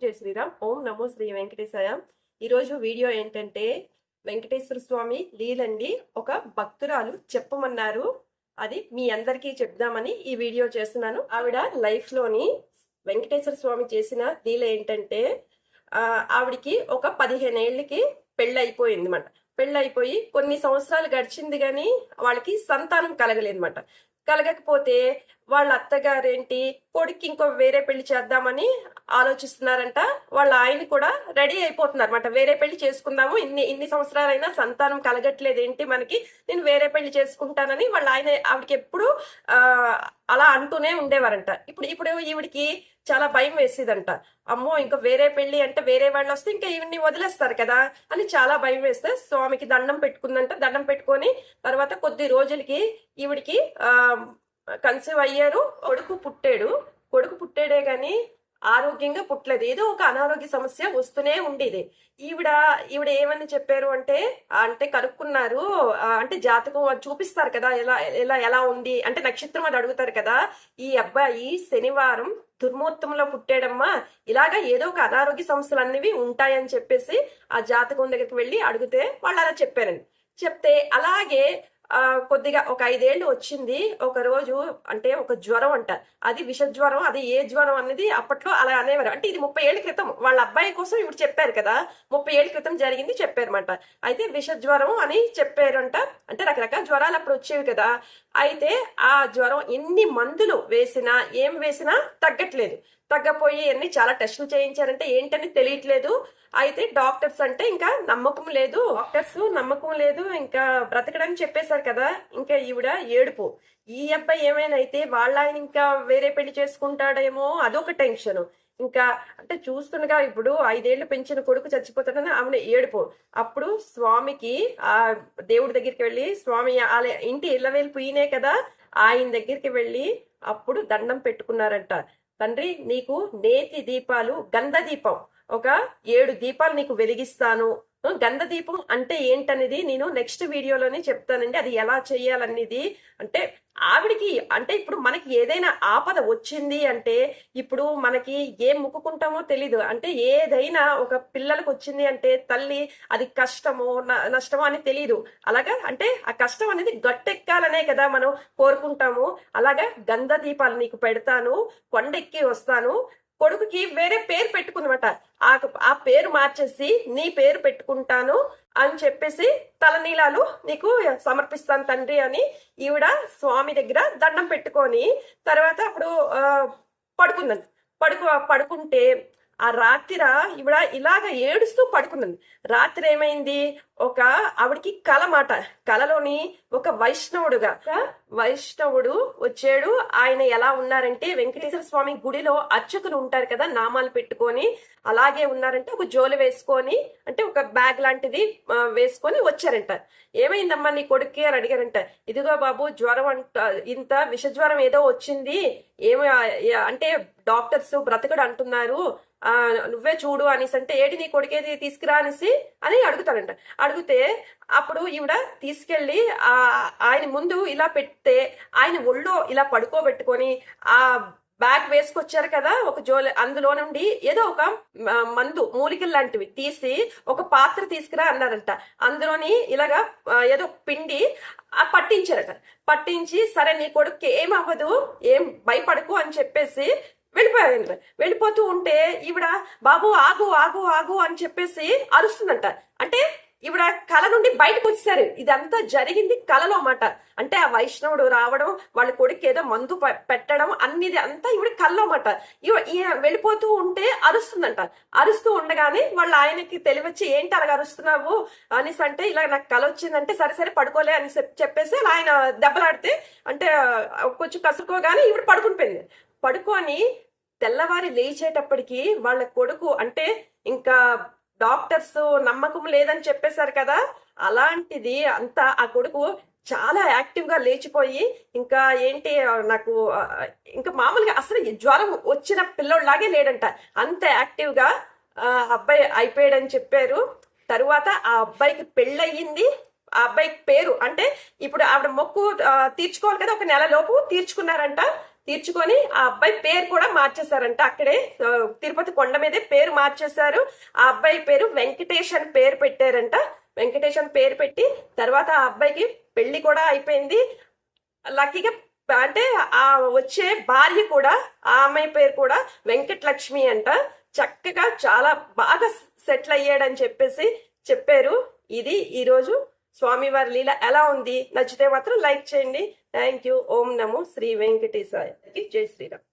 జై శ్రీరామ్. ఓం నమో శ్రీ వెంకటేశాయ. ఈరోజు వీడియో ఏంటంటే వెంకటేశ్వర స్వామి లీలండి ఒక భక్తురాలు చెప్పమన్నారు. అది మీ అందరికీ చెప్దామని ఈ వీడియో చేస్తున్నాను. ఆవిడ లైఫ్లోని వెంకటేశ్వర స్వామి చేసిన లీల ఏంటంటే ఆ, ఆవిడికి ఒక పదిహేను ఏళ్ళకి పెళ్ళి అయిపోయింది అనమాట పెళ్ళి అయిపోయి కొన్ని సంవత్సరాలు గడిచింది కానీ వాళ్ళకి సంతానం కలగలేదు కలగకపోతే వాళ్ళ అత్తగారేంటి కొడుకు ఇంకో వేరే పెళ్ళి చేద్దామని ఆలోచిస్తున్నారంట. వాళ్ళ ఆయన కూడా రెడీ అయిపోతున్నారు అనమాట వేరే పెళ్ళి చేసుకుందాము ఇన్ని ఇన్ని సంవత్సరాలైనా సంతానం కలగట్లేదు ఏంటి మనకి నేను వేరే పెళ్ళి చేసుకుంటానని వాళ్ళ ఆయన ఆవిడకి ఎప్పుడు అలా అంటూనే ఉండేవారంట. ఇప్పుడు ఇప్పుడు ఈవిడికి చాలా భయం వేసేదంట. అమ్మో ఇంకా వేరే పెళ్ళి అంటే వేరే వాళ్ళు వస్తే ఇంకా ఈవిడ్ని వదిలేస్తారు కదా అని చాలా భయం వేస్తే స్వామికి దండం పెట్టుకుందంట. దండం పెట్టుకొని తర్వాత కొద్ది రోజులకి ఈవిడికి ఆ కన్సీవ్ అయ్యారు కొడుకు పుట్టాడు. కొడుకు పుట్టాడే గాని ఆరోగ్యంగా పుట్టలేదు. ఏదో ఒక అనారోగ్య సమస్య వస్తూనే ఉండేది. ఈవిడ ఈవిడ ఏమని చెప్పారు అంటే అంటే కనుక్కున్నారు అంటే జాతకం అది చూపిస్తారు కదా ఎలా ఎలా ఎలా ఉంది అంటే నక్షత్రం అది అడుగుతారు కదా ఈ అబ్బాయి శనివారం దుర్మూర్తంలో పుట్టాడమ్మా ఇలాగా ఏదో ఒక అనారోగ్య సమస్యలు అనేవి ఉంటాయని చెప్పేసి ఆ జాతకం దగ్గరికి వెళ్ళి అడిగితే వాళ్ళు అలా చెప్పారండి చెప్తే అలాగే కొద్దిగా ఒక ఐదేళ్ళు వచ్చింది. ఒక రోజు అంటే ఒక జ్వరం అంట. అది విష జ్వరం అది ఏ జ్వరం అనేది అప్పట్లో అలా అనేవారు. అంటే ఇది ముప్పై ఏళ్ళ క్రితం. వాళ్ళ అబ్బాయి కోసం ఇప్పుడు చెప్పారు కదా. ముప్పై ఏళ్ళ క్రితం జరిగింది చెప్పారన్నమాట. అయితే విష జ్వరం అని చెప్పారంట. అంటే రకరకాల జ్వరాలు అప్పుడు వచ్చేవి కదా. అయితే ఆ జ్వరం ఎన్ని మందులు వేసినా ఏం వేసినా తగ్గట్లేదు. తగ్గపోయి అన్ని చాలా టెస్టులు చేయించారంటే ఏంటని తెలియట్లేదు. అయితే డాక్టర్స్ అంటే ఇంకా నమ్మకం లేదు. డాక్టర్స్ నమ్మకం లేదు. ఇంకా బ్రతకడని చేశారు కదా ఇంకా ఈవిడ ఏడుపు. ఈ అబ్బాయి ఏమైనా అయితే వాళ్ళ ఆయన ఇంకా వేరే పెళ్ళి చేసుకుంటాడేమో అదొక టెన్షన్. ఇంకా అంటే చూస్తుండగా ఇప్పుడు ఐదేళ్ళు పెంచిన కొడుకు చచ్చిపోతాడని ఆమె ఏడుపు. అప్పుడు స్వామికి ఆ దేవుడి దగ్గరికి వెళ్ళి స్వామి ఆలయ ఇంటి ఇళ్ళ పుయ్యనే కదా ఆయన దగ్గరికి వెళ్ళి అప్పుడు దండం పెట్టుకున్నారంట. తండ్రి నీకు నేతి దీపాలు గంధ దీపం ఒక ఏడు దీపాలు నీకు వెలిగిస్తాను గంధ దీపం అంటే ఏంటనేది నేను నెక్స్ట్ వీడియోలోనే చెప్తానండి. అది ఎలా చేయాలనేది. అంటే ఆవిడికి అంటే ఇప్పుడు మనకి ఏదైనా ఆపద వచ్చింది అంటే ఇప్పుడు మనకి ఏం ముక్కుకుంటామో తెలీదు. అంటే ఏదైనా ఒక పిల్లలకు వచ్చింది అంటే తల్లి అది కష్టమో న- నష్టమో అని తెలియదు అలాగా? అంటే ఆ కష్టం అనేది గట్టెక్కాలనే కదా మనం కోరుకుంటాము. అలాగా? గంధ దీపాలు నీకు పెడతాను కొండెక్కి వస్తాను. కొడుకుకి వేరే పేరు పెట్టుకుందమాట ఆ ఆ పేరు మార్చేసి నీ పేరు పెట్టుకుంటాను అని చెప్పేసి తలనీలాలు నీకు సమర్పిస్తాను తండ్రి అని ఈవిడ స్వామి దగ్గర దండం పెట్టుకొని తర్వాత అప్పుడు పడుకుందండి. పడుకు పడుకుంటే ఆ రాత్రి ఇవిడ ఇలాగ ఏడుస్తూ పడుకున్నది రాత్రి ఏమైంది? ఒక ఆవిడకి కల మాట కలలోని ఒక వైష్ణవుడుగా. వైష్ణవుడు వచ్చాడు. ఆయన ఎలా ఉన్నారంటే వెంకటేశ్వర స్వామి గుడిలో అర్చకులు ఉంటారు కదా నామాలు పెట్టుకొని అలాగే ఉన్నారంటే ఒక జోలు వేసుకొని అంటే ఒక బ్యాగ్ లాంటిది వేసుకొని వచ్చారంట. ఏమైందమ్మా నీ కొడుక్కి అని అడిగారంట. ఇదిగో బాబు జ్వరం అంట ఇంత విష జ్వరం ఏదో వచ్చింది. ఏమి అంటే డాక్టర్స్ బ్రతకడు అంటున్నారు. నువ్వే చూడు అనేసి అంటే ఏడి నీ కొడుకేది తీసుకురా అనేసి అని అడుగుతాడంట. అడిగితే అప్పుడు ఈవిడ తీసుకెళ్ళి ఆ ఆయన ముందు ఇలా పెడితే ఆయన ఒళ్ళో ఇలా పడుకోబెట్టుకొని ఆ బ్యాగ్ వేసుకొచ్చారు కదా ఒక జోలి అందులో నుండి ఏదో ఒక మ- మందు మూలికలు లాంటివి తీసి ఒక పాత్ర తీసుకురా అన్నారంట. అందులోని ఇలాగా ఏదో పిండి ఆ పట్టించారట. పట్టించి సరే నీ కొడుకు ఏం అవ్వదు ఏం భయపడకు అని చెప్పేసి వెళ్ళిపోయారు వెళ్ళిపోతూ ఉంటే ఈవిడ బాబు ఆగు ఆగు ఆగు అని చెప్పేసి అరుస్తుందంట. అంటే ఈవిడ కళ నుండి బయటకు వచ్చేసారు ఇదంతా జరిగింది కళలో అన్నమాట. అంటే ఆ వైష్ణవుడు రావడం వాళ్ళ కొడుకు ఏదో మందు పెట్టడం అన్నిది అంతా ఈవిడ కళ్ళలో అన్నమాట. ఈవిడ వెళ్ళిపోతూ ఉంటే అరుస్తుందంట. అరుస్తూ ఉండగానే వాళ్ళ ఆయనకి తెలివచ్చి ఏంటి అలాగ అరుస్తున్నావు? అనేసి అంటే ఇలా నాకు కళ వచ్చిందంటే సరే సరే పడుకోలే అని చెప్పేసి ఆయన దెబ్బలాడితే అంటే కొంచెం కసురుకోగానే ఈవిడ పడుకుని పోయింది. పడుకొని తెల్లవారి లేచేటప్పటికి వాళ్ళ కొడుకు అంటే ఇంకా డాక్టర్స్ నమ్మకం లేదని చెప్పేశారు కదా అలాంటిది అంతా ఆ కొడుకు చాలా యాక్టివ్గా లేచిపోయి ఇంకా ఏంటి నాకు ఇంకా మామూలుగా అసలు ఈ జ్వరం వచ్చిన పిల్లోడిలాగే లేడంట. అంత యాక్టివ్గా అబ్బాయి అయిపోయాడని చెప్పారు. తరువాత ఆ అబ్బాయికి పెళ్ళయింది. ఆ అబ్బాయికి పేరు అంటే ఇప్పుడు ఆవిడ మొక్కు తీర్చుకోవాలి కదా ఒక నెల లోపు తీర్చుకున్నారంట. తీర్చుకొని ఆ అబ్బాయి పేరు కూడా మార్చేశారంట. అక్కడే తిరుపతి కొండ మీదే పేరు మార్చేశారు. ఆ అబ్బాయి పేరు వెంకటేష్ అని పేరు పెట్టారంట. వెంకటేష్ అని పేరు పెట్టి తర్వాత ఆ అబ్బాయికి పెళ్ళి కూడా అయిపోయింది. లక్కీగా అంటే ఆ వచ్చే భార్య కూడా ఆ అమ్మాయి పేరు కూడా వెంకటలక్ష్మి అంట. చక్కగా చాలా బాగా సెటిల్ అయ్యాడని చెప్పేసి చెప్పారు. ఇది ఈరోజు స్వామివారి లీల ఎలా ఉంది? నచ్చితే మాత్రం లైక్ చేయండి. Thank you. ఓం నమో శ్రీ వెంకటేశాయ. జై శ్రీరామ్.